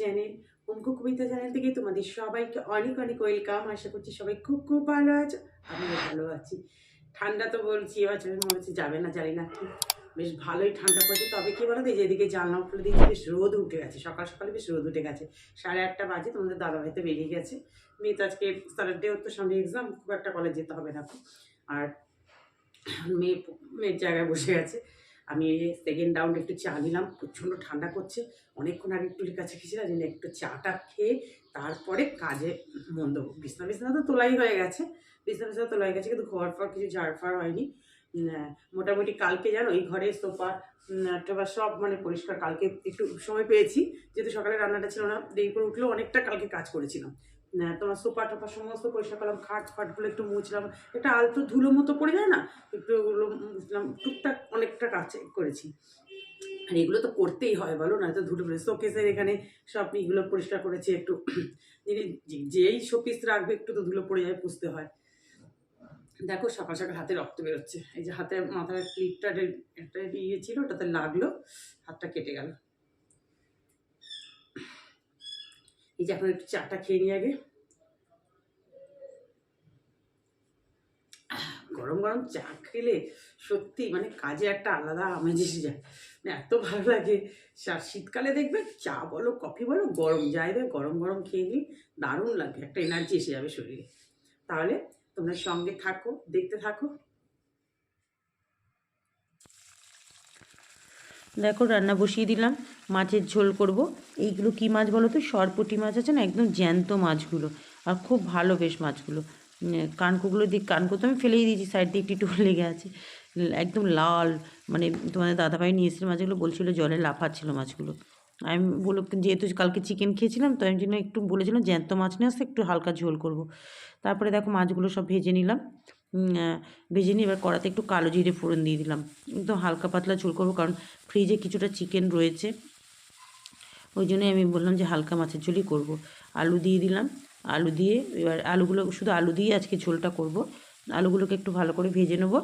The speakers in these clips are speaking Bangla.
চ্যানেল, অঙ্ক কবিতা চ্যানেল থেকে তোমাদের সবাইকে অনেক অনেক ওয়েলকাম। আশা করছি সবাই খুব খুব ভালো আছো, আমিও ভালো আছি। ঠান্ডা তো বলছি এবছর মনে হচ্ছে যাবে না, জানি না। বেশ ভালোই ঠান্ডা পড়েছে, তবে কি বলো তো যেদিকে জানলা খুলে দিয়েছি বেশ রোদ উঠে গেছে, সকাল সকালে বেশ রোদ উঠে গেছে। সাড়ে আটটা বাজে, তোমাদের দাদাভাইতে বেরিয়ে গেছে। মেয়ে তো আজকে স্যাটারডে তো সামনে এক্সাম খুব একটা কলেজ যেতে হবে না। আর মেয়ে, মেয়ের জায়গায় বসে গেছে আমি এই সেকেন্ড রাউন্ড একটু চা নিলাম, প্রচণ্ড ঠান্ডা করছে। অনেকক্ষণ আগে একটু কাছে খেয়েছিলাম জন্য একটু চাটা খেয়ে তারপরে কাজে মন দেবো। বিছনা বিছনা তো তোলাই হয়ে গেছে, বিছনা বিছনা তোলা হয়ে গেছে, কিন্তু ঘর ফর কিছু ঝাড় ফাড় হয়নি। মোটামুটি কালকে জানো এই ঘরে সোফা টোফা সব মানে পরিষ্কার, কালকে একটু সময় পেয়েছি, যেহেতু সকালে রান্নাটা ছিল না, দেরি করে উঠলেও অনেকটা কালকে কাজ করেছিলাম। তোমার সোফা টোফা সমস্ত পরিষ্কার করলাম, খাট ফাটগুলো একটু মুছলাম, একটা আলতো ধুলো মতো পড়ে যায় না, একটু ওগুলো মুছলাম, টুকটাক অনেকটা কাজ করেছি। আর এগুলো তো করতেই হয়, বলো না তো ধুলো পড়ে শোকেসের এখানে সব এগুলো পরিষ্কার করেছি একটু, যেই শোপিস রাখবে একটু তো ধুলো পড়ে যায় পুষতে হয়। দেখো সকাল সকাল হাতে রক্ত বেরোচ্ছে, এই যে হাতের মাথার ক্লিপটা একটা ইয়ে ছিল ওটাতে লাগল, হাতটা কেটে গেল। এই যে এখন একটু চাটা খেয়ে নিই আগে। গরম গরম চা খেলে সত্যি মানে কাজে একটা আলাদা আমেজ এসে যায়। মানে এত ভালো লাগে। শীতকালে দেখবে চা বলো, কফি বলো, গরম যাই দেয় গরম গরম খেয়ে নিই দারুণ লাগে, একটা এনার্জি এসে যাবে শরীরে। তাহলে তোমরা সঙ্গে থাকো, দেখতে থাকো। দেখো, রান্না বসিয়ে দিলাম। মাছের ঝোল করব। এইগুলো কি মাছ বলো তো? সরপুটি মাছ আছে না? একদম জ্যান্ত মাছগুলো। আর খুব ভালো বেশ মাছগুলো। উম, কানকোগুলো দিক কানকো তো আমি ফেলেই দিয়েছি সাইড দিয়ে একটু একটু লেগে আছে। একদম লাল মানে তোমাদের দাদাভাই নিয়ে এসেছিল মাছগুলো বলছিল জলে লাফাচ্ছিল মাছগুলো। আমি বলো যেহেতু কালকে চিকেন খেয়েছিলাম তো আমি জন্য একটু বলেছিলাম জ্যান্ত মাছ নিয়ে আসতে একটু হালকা ঝোল করব। তারপরে দেখো মাছগুলো সব ভেজে নিলাম। ভেজে নিয়ে এবার কড়াতে একটু কালো জিরে ফোড়ন দিয়ে দিলাম। একদম হালকা পাতলা ঝোল করব কারণ ফ্রিজে কিছুটা চিকেন রয়েছে। ওই জন্যই আমি বললাম যে হালকা মাছের ঝোলই করব। আলু দিয়ে দিলাম। আলু দিয়ে, এবার আলুগুলো, শুধু আলু দিয়ে আজকে ঝোলটা করব। আলুগুলোকে একটু ভালো করে ভেজে নেব।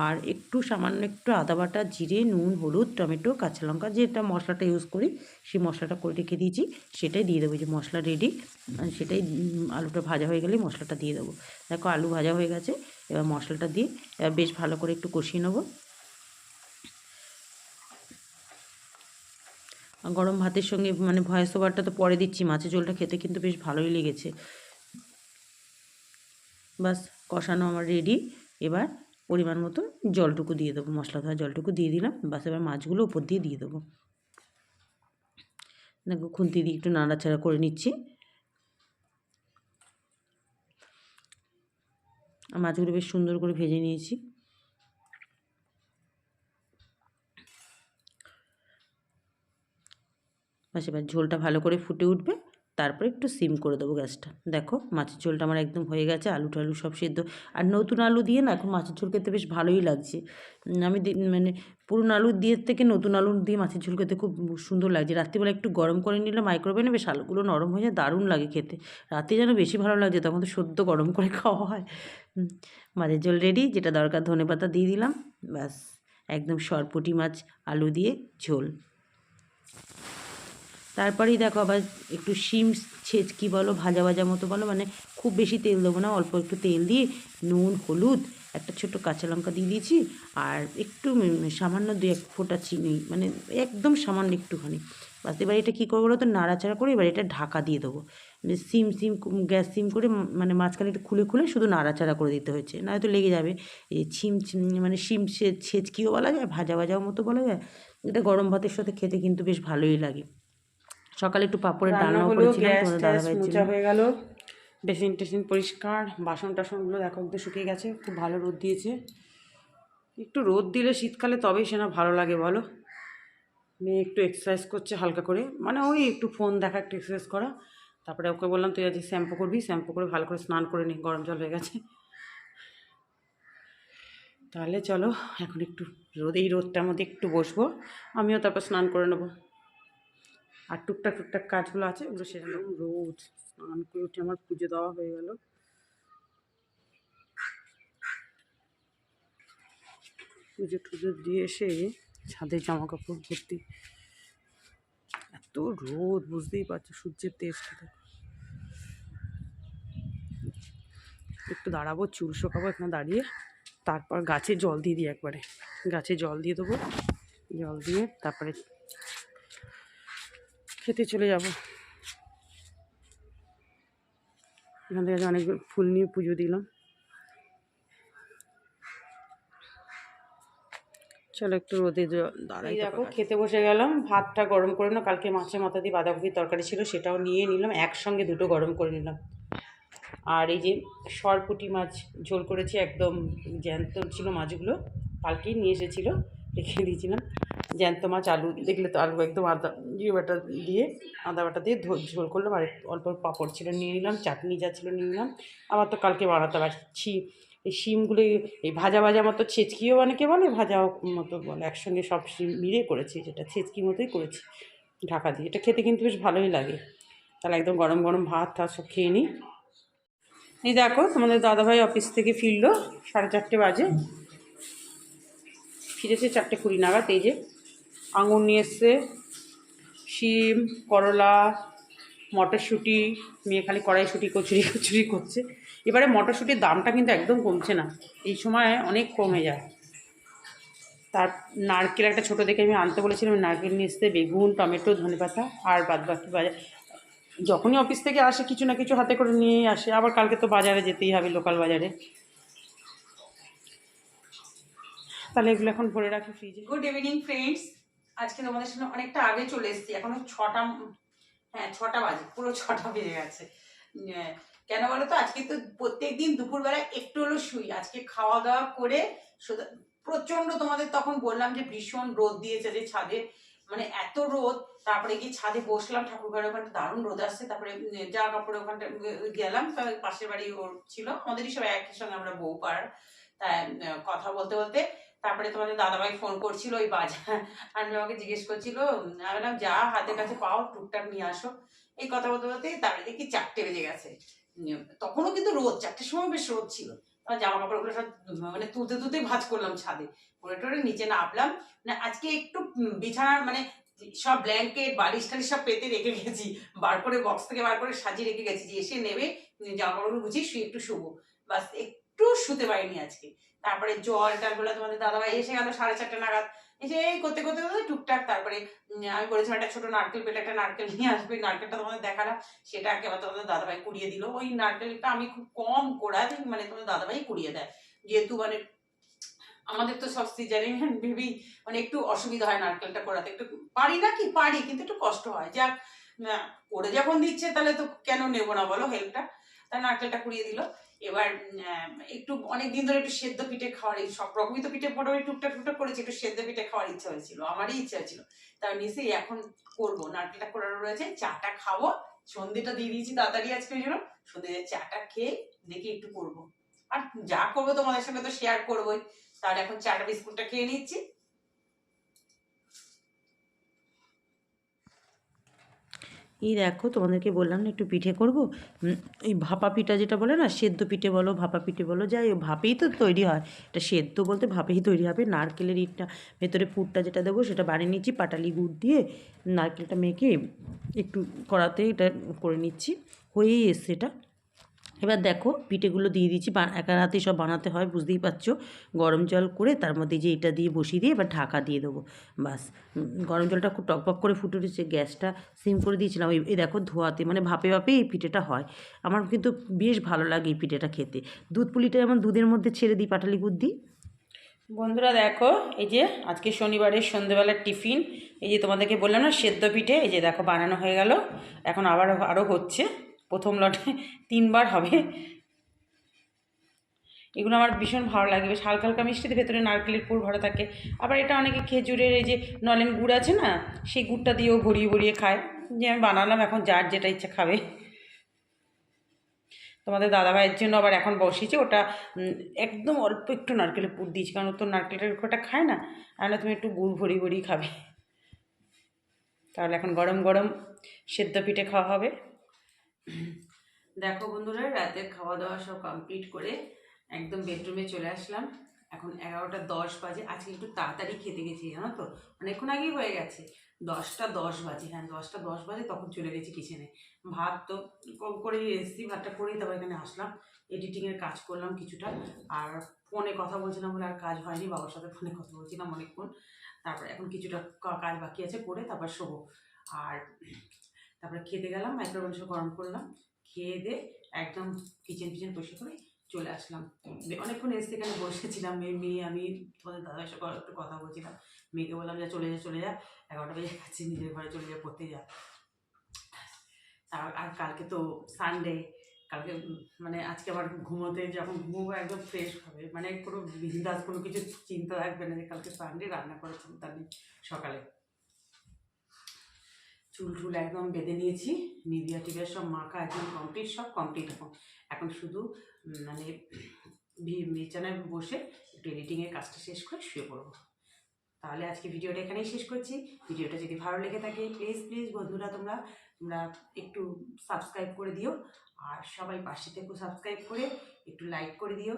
আর একটু সামান্য একটু আদা বাটা, জিরে, নুন, হলুদ, টমেটো, কাঁচা লঙ্কা যেটা মশলাটা ইউজ করি, সেই মশলাটা করে রেখে দিয়েছি, সেটাই দিয়ে দেবো যে মশলা রেডি সেটাই আলুটা ভাজা হয়ে গেলেই মশলাটা দিয়ে দেবো। দেখো আলু ভাজা হয়ে গেছে, এবার মশলাটা দিয়ে, এবার বেশ ভালো করে একটু কষিয়ে নেব। গরম ভাতের সঙ্গে মানে ভয়েস ওভারটা তো পরে দিচ্ছি মাছের ঝোলটা খেতে কিন্তু বেশ ভালোই লেগেছে। বাস কষানো আমার রেডি এবার পরিমাণ মতো জলটুকু দিয়ে দেবো, মশলা ধোয়া জলটুকু দিয়ে দিলাম, বাস এবার মাছগুলো উপর দিয়ে দিয়ে দেবো। দেখো খুন্তি দিয়ে একটু নাড়াচাড়া করে নিচ্ছি। মাছগুলো বেশ সুন্দর করে ভেজে নিয়েছি। বাস এবার ঝোলটা ভালো করে ফুটে উঠবে। তারপরে একটু সিম করে দেবো গ্যাসটা। দেখো, মাছের ঝোলটা আমার একদম হয়ে গেছে, আলু টালু সব সেদ্ধ। আর নতুন আলু দিয়ে না এখন মাছের ঝোল খেতে বেশ ভালোই লাগছে। আমি মানে পুরনো আলু দিয়ে থেকে নতুন আলু দিয়ে মাছের ঝোল খেতে খুব সুন্দর লাগছে। রাত্রিবেলা একটু গরম করে নিলে মাইক্রোওভেনে বেশ আলুগুলো নরম হয়ে যায়, দারুণ লাগে খেতে। রাতে যেন বেশি ভালো লাগছে, তখন তো সদ্য গরম করে খাওয়া হয়। মাছের ঝোল রেডি যেটা দরকার ধনে পাতা দিয়ে দিলাম। ব্যাস, একদম সরপুটি মাছ, আলু দিয়ে ঝোল। তারপরেই দেখো আবার একটু শিম ছেচ কি বলো, ভাজা ভাজা মতো বলো মানে খুব বেশি তেল দেবো না, অল্প একটু তেল দিয়ে নুন, হলুদ, একটা ছোট্ট কাঁচা লঙ্কা দিয়ে দিয়েছি, আর একটু সামান্য দু এক ফোঁটা চিনি মানে একদম সামান্য একটুখানি। বাস এবার এটা কী করব বলো তো, নাড়াচাড়া করে এবার এটা ঢাকা দিয়ে দেবো। মানে সিম সিম, গ্যাস সিম করে মানে মাঝখানে একটু খুলে খুলে শুধু নাড়াচাড়া করে দিতে হয়েছে নয়তো লেগে যাবে। এই ছিম মানে শিম ছেচকিও বলা যায়, ভাজা ভাজাও মতো বলা যায়, এটা গরম ভাতের সাথে খেতে কিন্তু বেশ ভালোই লাগে। সকালে একটু পাপড়ের হলো করেছিলাম তোমাদের মোচা হয়ে গেল। বেসিন টেসিন পরিষ্কার বাসন টাসনগুলো দেখো একটু শুকিয়ে গেছে খুব ভালো রোদ দিয়েছে। একটু রোদ দিলে শীতকালে তবেই সে না ভালো লাগে বলো। মেয়ে একটু এক্সারসাইজ করছে হালকা করে মানে ওই একটু ফোন দেখা একটু এক্সারসাইজ করা। তারপরে ওকে বললাম তুই আজকে শ্যাম্পু করবি? শ্যাম্পু করে ভালো করে স্নান করে নি গরম জল হয়ে গেছে। তাহলে চলো এখন একটু রোদ এই রোদটার মধ্যে একটু বসবো আমিও তারপর স্নান করে নেব। আর টুকটাক টুকটাক কাজগুলো আছে, ওগুলো সেরে নেব রোজ স্নান করে উঠে আমার পুজো দেওয়া হয়ে গেল। পুজো টুজো দিয়ে এসে ছাদে জামা কাপড় ভর্তি। এত রোদ, বুঝতেই পারছ, সূর্যের তেজটা। একটু দাঁড়াবো, চুল শোকাবো এখানে দাঁড়িয়ে। তারপর গাছে জল দিয়ে দিই একবারে। গাছে জল দিয়ে দেবো। জল দিয়ে তারপরে খেতে চলে যাব। এখান থেকে অনেক ফুল নিয়ে পুজো দিলাম। চলো একটু রোদে দাঁড়াই দেখো খেতে বসে গেলাম। ভাতটা গরম করে নিলাম কালকে মাছের মাথা দিয়ে বাঁধাকপির তরকারি ছিল সেটাও নিয়ে নিলাম। একসঙ্গে দুটো গরম করে নিলাম। আর এই যে সরপুটি মাছ ঝোল করেছি একদম জ্যান্ত ছিল মাছগুলো। কালকেই নিয়ে এসেছিল রেখে দিয়েছিলাম। জ্যান্ত মাছ, আলু দেখলে তো আলু একদম আদা জিরে বাটা দিয়ে, আদা বাটা দিয়ে ঝোল করলাম। আর অল্প পাঁপড় ছিল নিয়ে নিলাম, চাটনি যা ছিল নিয়ে নিলাম। আবার তো কালকে বানাতে পারছি এই শিমগুলো, এই ভাজা ভাজা মতো ছেচকিও অনেকে বলে ভাজা মতো বলে। একসঙ্গে সব শিম মিলিয়ে করেছি, যেটা ছেচকি মতোই করেছি ঢাকা দিয়ে। এটা খেতে কিন্তু বেশ ভালোই লাগে। তাহলে একদম গরম গরম ভাত টাত সব খেয়ে নিই। এই দেখো তোমাদের দাদাভাই অফিস থেকে ফিরলো সাড়ে চারটে বাজে। ফিরেছে চারটে কুড়ি নাগাদ, এই যে আঙুর নিয়ে এসছে, শিম, করলা, মটরশুঁটি, মেয়ে খালি কড়াইশুঁটি, কচুরি কচুরি করছে। এবারে মটরশুঁটির দামটা কিন্তু একদম কমছে না, এই সময় অনেক কমে যায়। তার নারকেল একটা ছোটো দেখে আমি আনতে বলেছিলাম নারকেল নিয়ে এসতে বেগুন, টমেটো, ধনেপাতা, আর বাদ বাকি বাজার যখনই অফিস থেকে আসে, কিছু না কিছু হাতে করে নিয়েই আসে। আবার কালকে তো বাজারে যেতেই হবে, লোকাল বাজারে। তাহলে এগুলো এখন ভরে রাখি ফ্রিজে গুড ইভিনিং ফ্রেন্ডস আজকে তোমাদের সঙ্গে অনেকটা আগে চলে এসেছি। এখনও ছটা হ্যাঁ ছটা বাজে, পুরো ছটা বেজে গেছে। কেন বলো তো আজকে তো প্রত্যেক দিন দুপুরবেলা একটু হলো শুই। আজকে খাওয়া দাওয়া করে প্রচণ্ড তোমাদের তখন বললাম যে ভীষণ রোদ দিয়েছে যে ছাদে। মানে এত রোদ, তারপরে গিয়ে ছাদে বসলাম ঠাকুর ঘরের ওখানে দারুণ রোদ আসছে। তারপরে জামা কাপড়ের ওখানটা গেলাম। পাশের বাড়ি ওর ছিল। আমাদেরই সব একই সঙ্গে আমরা বউ পাড়ার। তাই কথা বলতে বলতে তারপরে তোমাদের দাদাভাই ফোন করছিল ওই বাজার। আমি আমাকে জিজ্ঞেস করছিল, আমি বললাম, যা হাতের কাছে পাও, টুকটাক নিয়ে আসো। এই কথা বলতে বলতে তারপরে দেখি চারটে বেজে গেছে। তখনও কিন্তু রোদ, চারটের সময় বেশ রোদ ছিল। জামা কাপড়গুলো সব মানে তুলতে তুলতেই ভাজ করলাম ছাদে। করে টরে নিচে নামলাম। মানে আজকে একটু বিছানার মানে সব ব্ল্যাঙ্কেট বালিশ টালিশ সব পেতে রেখে গেছি। বার করে বক্স থেকে বার করে সাজিয়ে রেখে গেছি যে এসে নেবে জামা কাপড়গুলো গুছিয়ে শুয়ে একটু শুবো। বাস একটু শুতে পারিনি আজকে। তারপরে জল টলগুলো তোমাদের দাদাভাই এসে গেল সাড়ে চারটে নাগাদ। এসে এই করতে করতে করতে টুকটাক তারপরে আমি বলেছিলাম একটা ছোট নারকেল পেটে একটা নারকেল নিয়ে আসবে, নারকেলটা তোমাদের দেখালাম। সেটা একেবারে তোমাদের দাদাভাই কুড়িয়ে দিল। ওই নারকেলটা আমি খুব কম কোড়াই মানে তোমাদের দাদাভাই কুড়িয়ে দেয়। যেহেতু মানে আমাদের তো সব সিজারিং বেবি মানে একটু অসুবিধা হয় নারকেলটা কোড়াতে। একটু পারি না কি পারি, কিন্তু একটু কষ্ট হয়। যাক করে যখন দিচ্ছে তাহলে তো কেন নেব না বলো হেল্পটা। তাই নারকেলটা কুড়িয়ে দিল। এবার একটু অনেক দিন ধরে একটু সেদ্ধ পিঠে খাওয়ার সব রকমই তো পিঠে মোটামুটি টুকটাক টুকটাক করেছি, একটু সেদ্ধ পিঠে খাওয়ার ইচ্ছা হয়েছিল, আমারই ইচ্ছা ছিল তাই নিশ্চয়ই এখন করব, নারকেলটা করানো রয়েছে, চাটা খাব, সন্ধেটা দিয়ে দিয়েছি তাড়াতাড়ি আজকে ওই জন্য সন্ধে চাটা খেয়ে দেখি একটু করব। আর যা করব তোমাদের সঙ্গে তো শেয়ার করবোই। তাহলে এখন চাটা বিস্কুটটা খেয়ে নিচ্ছি। এই দেখো তোমাদেরকে বললাম না একটু পিঠে করব? এই ভাপা পিঠা যেটা বলে না, সেদ্ধ পিঠে বলো, ভাপা পিঠে বলো, যাই ভাপেই তো তৈরি হয়। এটা সেদ্ধ বলতে ভাপেই তৈরি হবে। নারকেলের ইটটা, ভেতরে পুরটা যেটা দেবো সেটা বানিয়ে নিচ্ছি, পাটালি গুড় দিয়ে নারকেলটা মেখে একটু কড়াতে এটা করে নিচ্ছি। হয়েই এসছে এটা। এবার দেখো পিঠেগুলো দিয়ে দিচ্ছি একা রাতে সব বানাতে হয়, বুঝতেই পারছ? গরম জল করে তার মধ্যে যে এটা দিয়ে বসিয়ে দিয়ে এবার ঢাকা দিয়ে দেবো, বাস। গরম জলটা খুব টকবক করে ফুটে উঠেছে, গ্যাসটা সিম করে দিয়েছিলাম। এই দেখো ধোয়াতে মানে ভাপে ভাপে এই পিঠেটা হয়। আমার কিন্তু বেশ ভালো লাগে এই পিঠেটা খেতে। দুধ পুলিটা যেমন দুধের মধ্যে ছেড়ে দিই, পাটালি গুড় দিই বন্ধুরা দেখো, এই যে আজকে শনিবারের সন্ধেবেলার টিফিন, এই যে তোমাদেরকে বললাম না, সেদ্ধ পিঠে, এই যে দেখো বানানো হয়ে গেল। এখন আবার আরও হচ্ছে। প্রথম লটে তিনবার হবে। এগুলো আমার ভীষণ ভালো লাগে, বেশ হালকা হালকা মিষ্টিতে ভেতরে নারকেলের পুর ভরা থাকে। আবার এটা অনেকে খেজুরের এই যে নলেন গুড় আছে না, সেই গুড়টা দিয়েও ভরিয়ে ভরিয়ে খায়। যে আমি বানালাম, এখন যার যেটা ইচ্ছা খাবে। তোমাদের দাদাভাইয়ের জন্য আবার এখন বসিয়েছি, ওটা একদম অল্প একটু নারকেলের পুর দিয়েছি, কারণ তো নারকেলের ওটা খায় না। আর না, তুমি একটু গুড় ভরিয়ে ভরিয়ে খাবে। তাহলে এখন গরম গরম সেদ্ধ পিঠে খাওয়া হবে। দেখো বন্ধুরা, রাতের খাওয়া দাওয়া সব কমপ্লিট করে একদম বেডরুমে চলে আসলাম। এখন এগারোটা দশ বাজে, আজকে একটু তাড়াতাড়ি খেতে গেছি, জানো তো? অনেকক্ষণ আগেই হয়ে গেছে। দশটা দশ বাজে হ্যাঁ দশটা দশ বাজে তখন চলে গেছি কিচেনে ভাত তো কম করেই এসেছি, ভাতটা করেই তারপর এখানে আসলাম। এডিটিংয়ের কাজ করলাম কিছুটা। আর ফোনে কথা বলছিলাম বলে আর কাজ হয়নি, বাবার সাথে ফোনে কথা বলছিলাম অনেকক্ষণ। তারপর এখন কিছুটা কাজ বাকি আছে করে তারপর শোবো। আর তারপরে খেতে গেলাম মাইক্রোওভেনটা গরম করলাম, খেয়ে দিয়ে একদম কিচেন ফিচেন পরিষ্কার করে চলে আসলাম। অনেকক্ষণ এসে এখানে বসেছিলাম মেয়ে মেয়ে আমি তোমাদের দাদার সাথে একটু কথা বলছিলাম। মেয়েকে বললাম, যে চলে যা চলে যা, এগারোটা বেজে গেছে, নিজের ঘরে চলে যা, পড়তে যা। আর আর কালকে তো সানডে কালকে মানে আজকে আবার ঘুমোতে যখন ঘুমোবো একদম ফ্রেশ হবে। মানে কোনো বিন্দাস কোনো কিছু চিন্তা থাকবে না যে কালকে সানডে রান্না করে চিন্তা নেই সকালে। চুল টুল একদম বেঁধে নিয়েছি। নিভিয়া টিভিয়া সব মাখা একদম কমপ্লিট সব কমপ্লিট এখন। এখন শুধু মানে বিছানায় বসে একটু এডিটিংয়ের কাজটা শেষ করে শুয়ে পড়ব। তাহলে আজকে ভিডিওটা এখানেই শেষ করছি। ভিডিওটা যদি ভালো লেগে থাকে প্লিজ প্লিজ বন্ধুরা তোমরা তোমরা একটু সাবস্ক্রাইব করে দিও। আর সবাই পাশে থেকো সাবস্ক্রাইব করে, একটু লাইক করে দিও।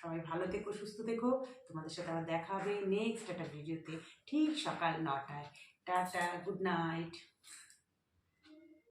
সবাই ভালো থেকো, সুস্থ থেকো। তোমাদের সাথে আবার দেখা হবে নেক্সট একটা ভিডিওতে ঠিক সকাল নটায়। Tata, good night.